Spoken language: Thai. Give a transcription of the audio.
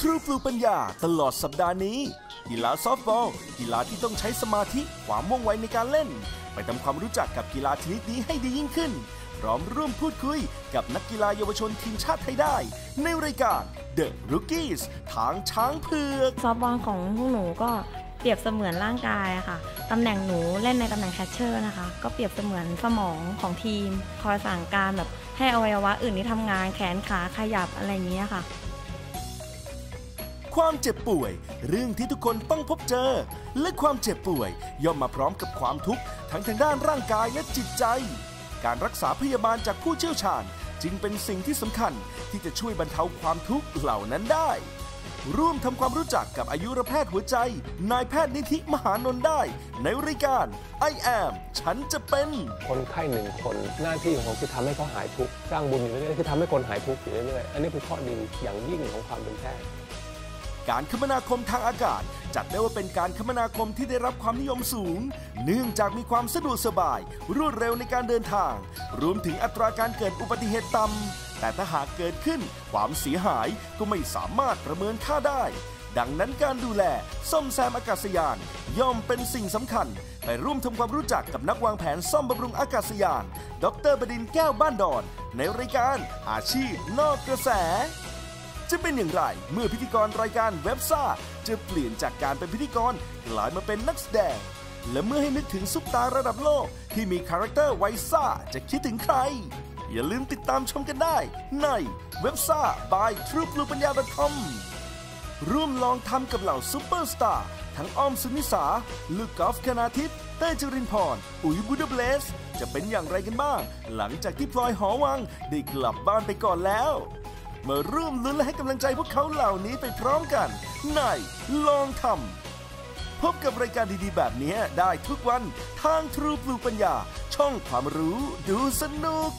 ทรูปลูปัญญาตลอดสัปดาห์นี้ กีฬาซอฟต์บอล กีฬาที่ต้องใช้สมาธิความว่องไวในการเล่น ไปทำความรู้จักกับกีฬาชนิดนี้ให้ดียิ่งขึ้น พร้อมร่วมพูดคุยกับนักกีฬาเยาวชนทีมชาติไทยได้ ในรายการ The Rookies ทางช้างเผือกซอฟต์บอลของพวกหนูก็เปรียบเสมือนร่างกายอะค่ะ ตำแหน่งหนูเล่นในตำแหน่งแคชเชอร์นะคะ ก็เปรียบเสมือนสมองของทีม คอยสั่งการแบบให้อวัยวะอื่นที่ทำงานแขนขาขยับอะไรอย่างเงี้ยค่ะ ความเจ็บป่วย เรื่องที่ทุกคนต้องพบเจอ และความเจ็บป่วย ย่อมมาพร้อมกับความทุกข์ทั้งทางด้านร่างกายและจิตใจ การรักษาพยาบาลจากผู้เชี่ยวชาญ จึงเป็นสิ่งที่สำคัญที่จะช่วยบรรเทาความทุกข์เหล่านั้นได้ ร่วมทำความรู้จักกับอายุรแพทย์หัวใจ นายแพทย์นิธิมหานนท์ได้ ในรายการ I am ฉันจะเป็น คนไข้หนึ่งคนหน้าที่ของผมคือทำให้เขาหายทุกข์สร้างบุญอยู่เรื่อยๆคือทำให้คนหายทุกข์อยู่เรื่อยๆอันนี้คือข้อดีอย่างยิ่งของความเป็นแพทย์ การคมนาคมทางอากาศ จัดได้ว่าเป็นการคมนาคมที่ได้รับความนิยมสูง เนื่องจากมีความสะดวกสบาย รวดเร็วในการเดินทาง รวมถึงอัตราการเกิดอุบัติเหตุต่ำแต่ถ้าหากเกิดขึ้นความเสียหายก็ไม่สามารถประเมินค่าได้ ดังนั้นการดูแลซ่อมแซมอากาศยาน ย่อมเป็นสิ่งสำคัญ ไปร่วมทำความรู้จักกับนักวางแผนซ่อมบำรุงอากาศยาน ดรบดินทร์แก้วบ้านดอน ในรายการอาชีพนอกกระแส จะเป็นอย่างไร เมื่อพิธีกรรายการเว็บซ่า จะเปลี่ยนจากการเป็นพิธีกรกลายมาเป็นนักแสดง และเมื่อให้นึกถึงซุปตาระดับโลก ที่มีคาแรคเตอร์ไวซ่าจะคิดถึงใคร อย่าลืมติดตามชมกันได้ ในเว็บซ่า by True Blue ปัญญา .com ร่วมลองทำกับเหล่าซูเปอร์สตาร์ทั้งอ้อมสุนิสาลูกกอล์ฟคณาทิพย์เต้จรินพร อุ๋ยบูดาเบลส จะเป็นอย่างไรกันบ้าง หลังจากที่พลอยหอวังได้กลับบ้านไปก่อนแล้ว มาร่วมลุ้นและให้กำลังใจพวกเขาเหล่านี้ไปพร้อมกัน ในลองทำพบกับรายการดีๆ แบบนี้ได้ทุกวันทางทรูปลูปัญญา ช่องความรู้ดูสนุก